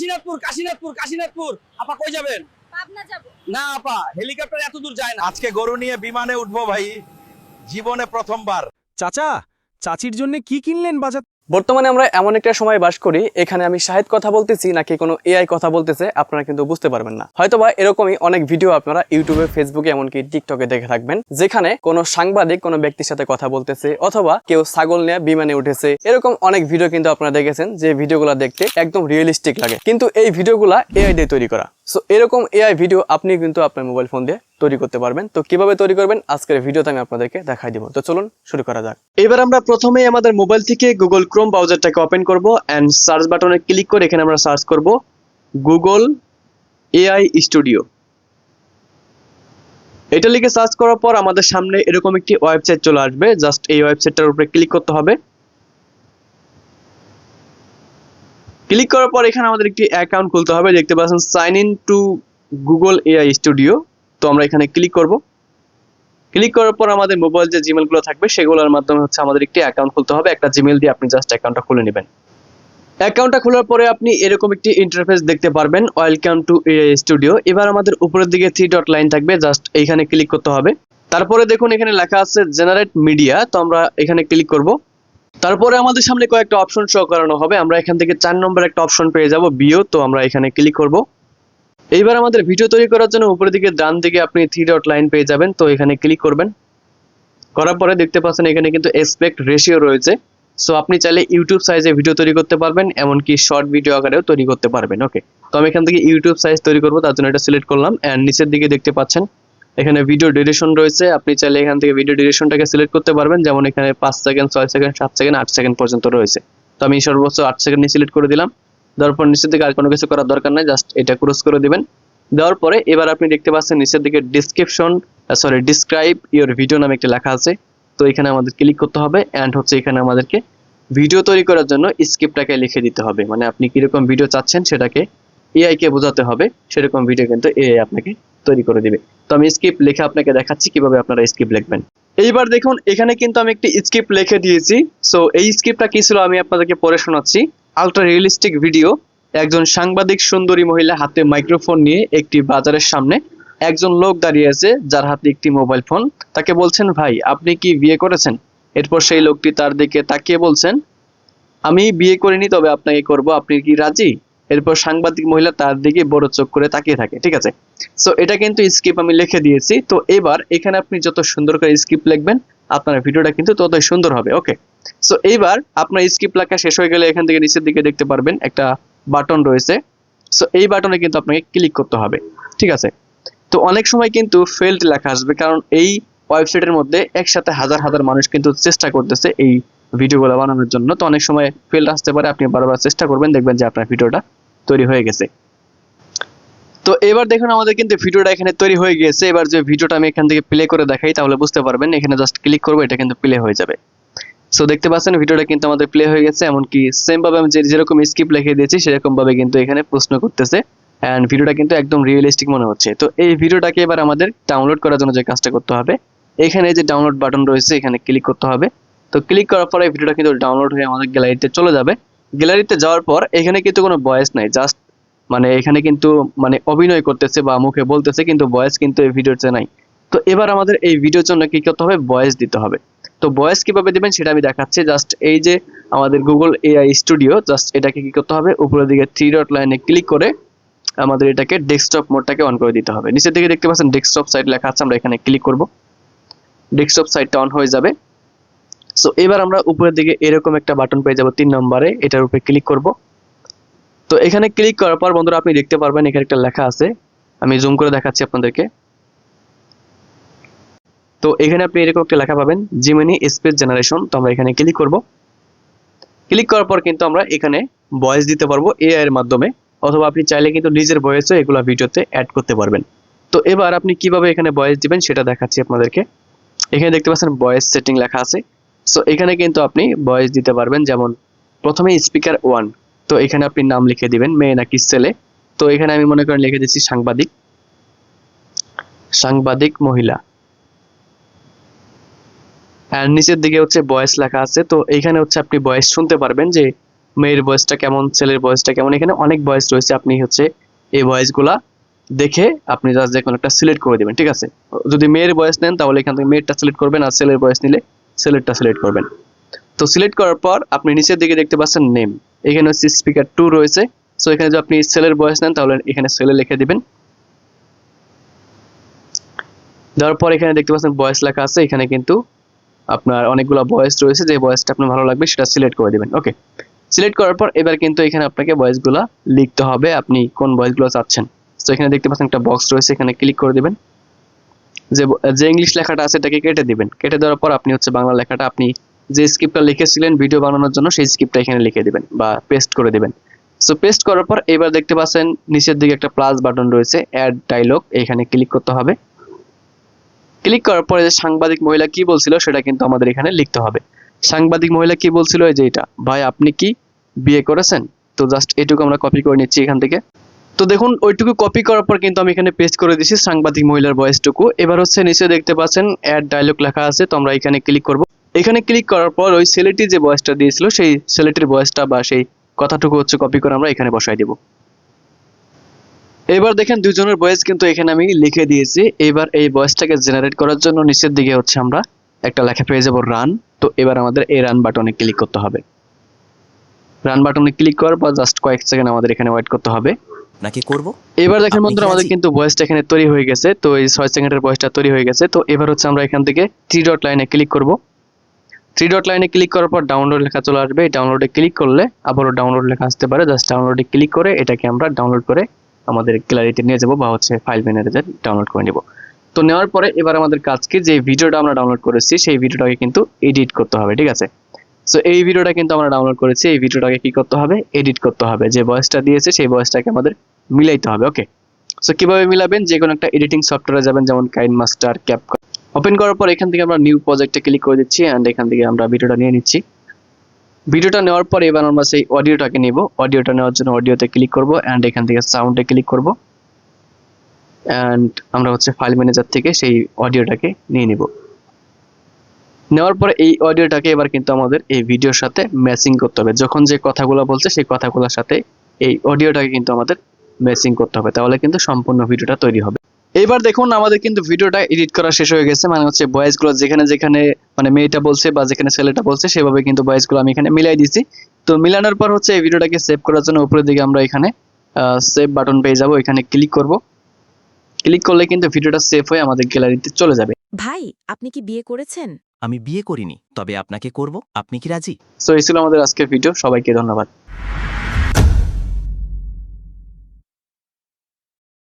কাশীনাথপুর কাশীনাথপুর কাশীনাথপুর। আপা কই যাবেন? পাবনা যাব। না আপা হেলিকপ্টার এত দূর যায় না। আজকে গরু নিয়ে বিমানে উঠবো ভাই। জীবনে প্রথমবার। চাচা চাচির জন্য কি কিনলেন বাজার বর্তমানে আমরা এমন একটা সময় বাস করি, এখানে আমি শাহেদ কথা বলতেছি নাকি কোনো এআই কথা বলতেছে, আপনারা কিন্তু বুঝতে পারবেন না। হয়তোবা এরকমই অনেক ভিডিও আপনারা ইউটিউবে ফেসবুকে এমনকি টিকটকে দেখে থাকবেন, যেখানে কোনো সাংবাদিক কোনো ব্যক্তির সাথে কথা বলতেছে অথবা কেউ ছাগল নিয়ে বিমানে উঠেছে। এরকম অনেক ভিডিও কিন্তু আপনারা দেখেছেন, যে ভিডিওগুলো দেখতে একদম রিয়েলিস্টিক লাগে। কিন্তু এই ভিডিওগুলা এআই দিয়ে তৈরি করা। সো এরকম এআই ভিডিও আপনি কিন্তু আপনার মোবাইল ফোন দিয়ে তৈরি করতে পারবেন। তো কীভাবে তৈরি করবেন? আজকের ভিডিওতে আমি আপনাদেরকে দেখাই দিব। তো চলুন শুরু করা যাক। এবার আমরা প্রথমেই আমাদের মোবাইল থেকে গুগল ক্রোম ব্রাউজারটাকে ওপেন করব এন্ড সার্চ বাটনে ক্লিক করে এখানে আমরা সার্চ করব গুগল এআই স্টুডিও এটা লিখে সার্চ করার পর আমাদের সামনে এরকম একটি ওয়েবসাইট চলে আসবে। জাস্ট এই ওয়েবসাইটটার উপরে ক্লিক করতে হবে। ক্লিক করার পর এখানে আমাদের একটি অ্যাকাউন্ট খুলতে হবে, দেখতে পাচ্ছেন sign in to Google AI Studio তো আমরা এখানে ক্লিক করব। ক্লিক করার পর আমাদের মোবাইল যে জিমেলগুলো থাকবে, সেগুলোর মাধ্যমে হচ্ছে আমাদের একটি অ্যাকাউন্ট খুলতে হবে। একটা জিমেল দিয়ে আপনি জাস্ট অ্যাকাউন্টটা খুলে নেবেন। অ্যাকাউন্টটা খোলার পরে আপনি এরকম একটি ইন্টারফেস দেখতে পারবেন ওয়েলকাম টু এআই স্টুডিও এবার আমাদের উপরের দিকে থ্রি ডট লাইন থাকবে জাস্ট এইখানে ক্লিক করতে হবে। তারপরে দেখুন এখানে লেখা আছে জেনারেট মিডিয়া তো আমরা এখানে ক্লিক করব। তারপরে আমাদের সামনে কয়েকটা অপশন শো করানো হবে। আমরা এখান থেকে চার নম্বর একটা অপশন পেয়ে যাব বিও তো আমরা এখানে ক্লিক করব। এইবার আমাদের ভিডিও তৈরি করার জন্য উপরের দিকে ডান দিকে আপনি থ্রি ডট লাইন পেয়ে যাবেন, তো এখানে ক্লিক করবেন। করার পরে দেখতে পাচ্ছেন এখানে কিন্তু এসপেক্ট রেশিও রয়েছে। সো আপনি চাইলে ইউটিউব সাইজে ভিডিও তৈরি করতে পারবেন, এমনকি শর্ট ভিডিও আকারেও তৈরি করতে পারবেন ওকে তো আমি এখান থেকে ইউটিউব সাইজ তৈরি করব, তার জন্য এটা সিলেক্ট করলাম অ্যান্ড নিচের দিকে দেখতে পাচ্ছেন এখানে ভিডিও ডিউরেশন রয়েছে। আপনি চাইলে এখান থেকে ভিডিও ডিউরেশনটাকে সিলেক্ট করতে পারবেন। যেমন এখানে পাঁচ সেকেন্ড ছয় সেকেন্ড সাত সেকেন্ড আট সেকেন্ড পর্যন্ত রয়েছে। তো আমি সর্বোচ্চ আট সেকেন্ড সিলেক্ট করে দিলাম। দেওয়ার পর নিচের দিকে আর কোনো কিছু করার দরকার নাই। জাস্ট এটা ক্রস করে দিবেন। দেওয়ার পরে এবার আপনি দেখতে পাচ্ছেন নিচের দিকে description sorry describe your video নামে একটা লেখা আছে। তো এখানে আমাদের ক্লিক করতে হবে অ্যান্ড হচ্ছে এখানে আমাদেরকে ভিডিও তৈরি করার জন্য স্ক্রিপ্টটাকে লিখে দিতে হবে। মানে আপনি কীরকম ভিডিও চাচ্ছেন সেটাকে এআই কে বোঝাতে হবে। সেরকম ভিডিও কিন্তু এআই আপনাকে তৈরি করে দিবে। তো আমি স্ক্রিপ্ট লিখে আপনাকে দেখাচ্ছি কীভাবে আপনারা স্ক্রিপ্ট লিখবেন। এইবার দেখুন, এখানে কিন্তু আমি একটি স্ক্রিপ্ট লিখে দিয়েছি। সো এই স্ক্রিপ্টটা কি ছিল আমি আপনাদেরকে পড়ে শোনাচ্ছি। আলট্রা রিয়েলিস্টিক ভিডিও একজন সাংবাদিক সুন্দরী মহিলা হাতে মাইক্রোফোন নিয়ে একটি বাজারের সামনে একজন লোক দাঁড়িয়ে আছে, যার হাতে একটি মোবাইল ফোন তাকে বলছেন, ভাই, আপনি কি বিয়ে করেছেন? এরপর সেই লোকটি তার দিকে তাকিয়ে বলছেন, আমি বিয়ে করিনি, তবে আপনাকে করব। আপনি কি রাজি? এরপর সাংবাদিক মহিলা তার দিকে বড় চোখ করে তাকিয়ে থাকে, ঠিক আছে? সো এটা কিন্তু স্ক্রিপ্ট আমি লিখে দিয়েছি। তো এবার এখানে আপনি যত সুন্দর করে স্ক্রিপ্ট লিখবেন, আপনার ভিডিওটা কিন্তু ততই সুন্দর হবে ওকে সো এইবার আপনার স্ক্রিপ্ট লেখা শেষ হয়ে গেলে এখান থেকে নিচের দিকে দেখতে পারবেন একটা বাটন রয়েছে। সো এই বাটনে কিন্তু আপনাকে ক্লিক করতে হবে, ঠিক আছে? তো অনেক সময় কিন্তু ফেল্ড লেখা আসবে, কারণ এই ওয়েবসাইটের মধ্যে একসাথে হাজার হাজার মানুষ কিন্তু চেষ্টা করতেছে এই ভিডিওগুলো বানানোর জন্য। তো অনেক সময় ফেল্ড আসতে পারে, আপনি বারবার চেষ্টা করবেন, দেখবেন যে আপনার ভিডিওটা তৈরি হয়ে গেছে। তো এবার দেখুন আমাদের কিন্তু ভিডিওটা এখানে তৈরি হয়ে গিয়েছে। এবার যে ভিডিওটা আমি এখান থেকে প্লে করে দেখাই, তাহলে বুঝতে পারবেন এখানে জাস্ট ক্লিক করব, এটা কিন্তু প্লে হয়ে যাবে। সো দেখতে পাচ্ছেন ভিডিওটা কিন্তু আমাদের প্লে হয়ে গেছে, এমনকি সেম ভাবে আমি যে- যেরকম স্ক্রিপ্ট লিখে দিয়েছি, সেরকম ভাবে কিন্তু এখানে প্রশ্ন করতেছে। অ্যান্ড ভিডিওটা কিন্তু একদম রিয়েলিস্টিক মনে হচ্ছে। তো এই ভিডিওটাকে এবার আমাদের ডাউনলোড করার জন্য যে কাজটা করতে হবে, এখানে যে ডাউনলোড বাটন রয়েছে, এখানে ক্লিক করতে হবে। তো ক্লিক করার পরে ভিডিওটা কিন্তু ডাউনলোড হয়ে আমাদের গ্যালারিতে চলে যাবে। গ্যালারিতে যাওয়ার পর এখানে কিন্তু কোনো ভয়েস নাই জাস্ট মানে এখানে কিন্তু মানে অভিনয় করতেছে বা মুখে বলতেছে, কিন্তু ভয়েস কিন্তু এই ভিডিওতে নাই। তো এবার আমাদের এই ভিডিওর জন্য কি করতে হবে? ভয়েস দিতে হবে। তো ভয়েস কীভাবে দিবেন সেটা আমি দেখাচ্ছি। জাস্ট এই যে আমাদের গুগল এআই স্টুডিও জাস্ট এটাকে কি করতে হবে? উপরের দিকে থ্রি ডট লাইনে ক্লিক করে আমাদের এটাকে ডেস্কটপ মোডটাকে অন করে দিতে হবে। নিচের দিকে দেখতে পাচ্ছেন ডেস্কটপ সাইট লেখা আছে, আমরা এখানে ক্লিক করব। ডেস্কটপ সাইটটা অন হয়ে যাবে। সো এবার আমরা উপরের দিকে এরকম একটা বাটন পেয়ে যাব তিন নম্বরে, এটার উপরে ক্লিক করব। তো এখানে ক্লিক করার পর বন্ধুরা আপনি দেখতে পারবেন, এখানে একটা লেখা আছে। আমি জুম করে দেখাচ্ছি আপনাদেরকে। তো এখানে আপনি এরকম একটা লেখা পাবেন জিমিনি স্পেস জেনারেশন তো আমরা এখানে ক্লিক করব। ক্লিক করার পর কিন্তু আমরা এখানে ভয়েস দিতে পারব এআই এর মাধ্যমে। অথবা আপনি চাইলে কিন্তু নিজের ভয়েসও এগুলো ভিডিওতে অ্যাড করতে পারবেন। তো এবার আপনি কীভাবে এখানে ভয়েস দিবেন সেটা দেখাচ্ছি আপনাদেরকে। এখানে দেখতে পাচ্ছেন ভয়েস সেটিং লেখা আছে। সো এখানে কিন্তু আপনি ভয়েস দিতে পারবেন, যেমন প্রথমে স্পিকার ওয়ান তো এখানে আপনি নাম লিখে দিবেন, মেয়ে নাকি ছেলে। তো এখানে আমি মনে করেন লিখে দিচ্ছি সাংবাদিক। সাংবাদিক মহিলা। আর নিচের দিকে হচ্ছে ভয়েস লেখা আছে। তো এইখানে হচ্ছে আপনি বয়স শুনতে পারবেন যে মেয়ের বয়সটা কেমন, ছেলের বয়সটা কেমন। এখানে অনেক বয়স রয়েছে, আপনি হচ্ছে এই ভয়েসগুলা দেখে আপনি জাস্ট যে কোনো একটা সিলেক্ট করে দেবেন, ঠিক আছে? যদি মেয়ের বয়স নেন, তাহলে এখান থেকে মেয়েরটা সিলেক্ট করবেন আর ছেলের বয়স নিলে ছেলেরটা সিলেক্ট করবেন। তো সিলেক্ট করার পর আপনি নিচের দিকে দেখতে পাচ্ছেন নেম এখানে হচ্ছে স্পিকার টু রয়েছে। সো এখানে যদি আপনি ছেলের ভয়েস নেন, তাহলে এখানে ছেলে লিখে দিবেন। দেওয়ার পর এখানে দেখতে পাচ্ছেন ভয়েস লেখা আছে। এখানে কিন্তু আপনার অনেকগুলো বয়স রয়েছে। যে বয়সটা আপনার ভালো লাগবে, সেটা সিলেক্ট করে দিবেন। ওকে সিলেক্ট করার পর এবার কিন্তু এখানে আপনাকে ভয়েসগুলো লিখতে হবে। আপনি কোন ভয়েসগুলো চাচ্ছেন। তো এখানে দেখতে পাচ্ছেন একটা বক্স রয়েছে। এখানে ক্লিক করে দিবেন। যে যে ইংলিশ লেখাটা আছে এটাকে কেটে দিবেন। কেটে দেওয়ার পর আপনি হচ্ছে বাংলা লেখাটা আপনি যে স্ক্রিপ্টটা লিখেছিলেন ভিডিও বানানোর জন্য সেই স্ক্রিপ্টটা এখানে লিখে দিবেন বা পেস্ট করে দিবেন। সো পেস্ট করার পর এবার দেখতে পাচ্ছেন নিচের দিকে একটা প্লাস বাটন রয়েছে অ্যাড ডায়লগ এখানে ক্লিক করতে হবে। ক্লিক করার পরে যে সাংবাদিক মহিলা কি বলছিল সেটা কিন্তু আমাদের এখানে লিখতে হবে। সাংবাদিক মহিলা কি বলছিল এই যে এটা? ভাই, আপনি কি বিয়ে করেছেন? তো জাস্ট এটুকু আমরা কপি করে নিচ্ছি এখান থেকে। তো দেখুন, ওইটুকু কপি করার পর কিন্তু আমি এখানে পেস্ট করে দিয়েছি সাংবাদিক মহিলার ভয়েসটুকু এবার হচ্ছে নিচে দেখতে পাচ্ছেন অ্যাড ডায়লগ লেখা আছে, তো আমরা এখানে ক্লিক করব। এখানে ক্লিক করার পর ওই ছেলেটি যে ভয়েসটা দিয়েছিল, সেই ছেলেটির ভয়েসটা বা সেই কথাটুকু হচ্ছে কপি করে আমরা এখানে বসাই দেব। এবার দেখেন, দুজনের ভয়েস কিন্তু এখানে আমি লিখে দিয়েছি। এবার এই ভয়েসটাকে জেনারেট করার জন্য নিচের দিকে হচ্ছে আমরা একটা লেখা পেয়ে যাব রান তো এবার আমাদের এই রান বাটনে ক্লিক করতে হবে। রান বাটনে ক্লিক করার পর জাস্ট কয়েক সেকেন্ড আমাদের এখানে ওয়েট করতে হবে। নাকি করব? এবার দেখেন বন্ধুরা আমাদের কিন্তু ভয়েসটা এখানে তৈরি হয়ে গেছে। তো এই ছয় সেকেন্ডের ভয়েসটা তৈরি হয়ে গেছে। তো এবার হচ্ছে আমরা এখান থেকে থ্রি ডট লাইনে ক্লিক করব। থ্রি ডট লাইনে ক্লিক করার পর ডাউনলোড লেখা চলে আসবে। এই ডাউনলোডে ক্লিক করলে আবারও ডাউনলোড লেখা আসতে পারে। জাস্ট ডাউনলোডে ক্লিক করে এটাকে আমরা ডাউনলোড করে আমাদের গ্যালারিতে নিয়ে যাব বা হচ্ছে ফাইল ম্যানেজার ডাউনলোড করে নিব। তো নেওয়ার পরে এবার আমাদের কাজকে যে ভিডিওটা আমরা ডাউনলোড করেছি সেই ভিডিওটাকে কিন্তু এডিট করতে হবে ঠিক আছে? সো এই ভিডিওটা কিন্তু আমরা ডাউনলোড করেছি। এই ভিডিওটাকে কি করতে হবে? এডিট করতে হবে। যে ভয়েসটা দিয়েছে সেই ভয়েসটাকে আমাদের মিলাইতে হবে ওকে সো কীভাবে মিলাবেন? যে কোনো একটা এডিটিং সফটওয়্যারে যাবেন, যেমন কাইন মাস্টার ক্যাপ ওপেন করার পর এখান থেকে আমরা নিউ প্রজেক্টে ক্লিক করে দিচ্ছি অ্যান্ড এখান থেকে আমরা ভিডিওটা নিয়ে নিচ্ছি। ভিডিওটা নেওয়ার পর এবার আমরা সেই অডিওটাকে নিব। অডিওটা নেওয়ার জন্য অডিওতে ক্লিক করব অ্যান্ড এখান থেকে সাউন্ডে ক্লিক করব। অ্যান্ড আমরা হচ্ছে ফাইল ম্যানেজার থেকে সেই অডিওটাকে নিয়ে নিব। নেওয়ার পরে এই অডিওটাকে এবার কিন্তু আমাদের এই ভিডিওর সাথে ম্যাচিং করতে হবে। যখন যে কথাগুলো বলছে, সেই কথাগুলোর সাথে এই অডিওটাকে কিন্তু আমাদের ম্যাচিং করতে হবে তাহলে কিন্তু সম্পূর্ণ ভিডিওটা তৈরি হবে। এবার দেখুন আমাদের কিন্তু ভিডিওটা এডিট করা শেষ হয়ে গেছে মানে হচ্ছে ভয়েসগুলো যেখানে যেখানে মানে মেয়েটা বলছে বা যেখানে ছেলেটা বলছে সেভাবে কিন্তু ভয়েসগুলো আমি এখানে মিলাই দিছি। তো মিলানোর পর হচ্ছে এই ভিডিওটাকে সেভ করার জন্য উপরের দিকে আমরা এখানে সেভ বাটন পেয়ে যাব এখানে ক্লিক করব। ক্লিক করলে কিন্তু ভিডিওটা সেভ হয়ে আমাদের গ্যালারিতে চলে যাবে। ভাই আপনি কি বিয়ে করেছেন? আমি বিয়ে করিনি তবে আপনাকে করব আপনি কি রাজি? সো এই ছিল আমাদের আজকের ভিডিও সবাইকে ধন্যবাদ।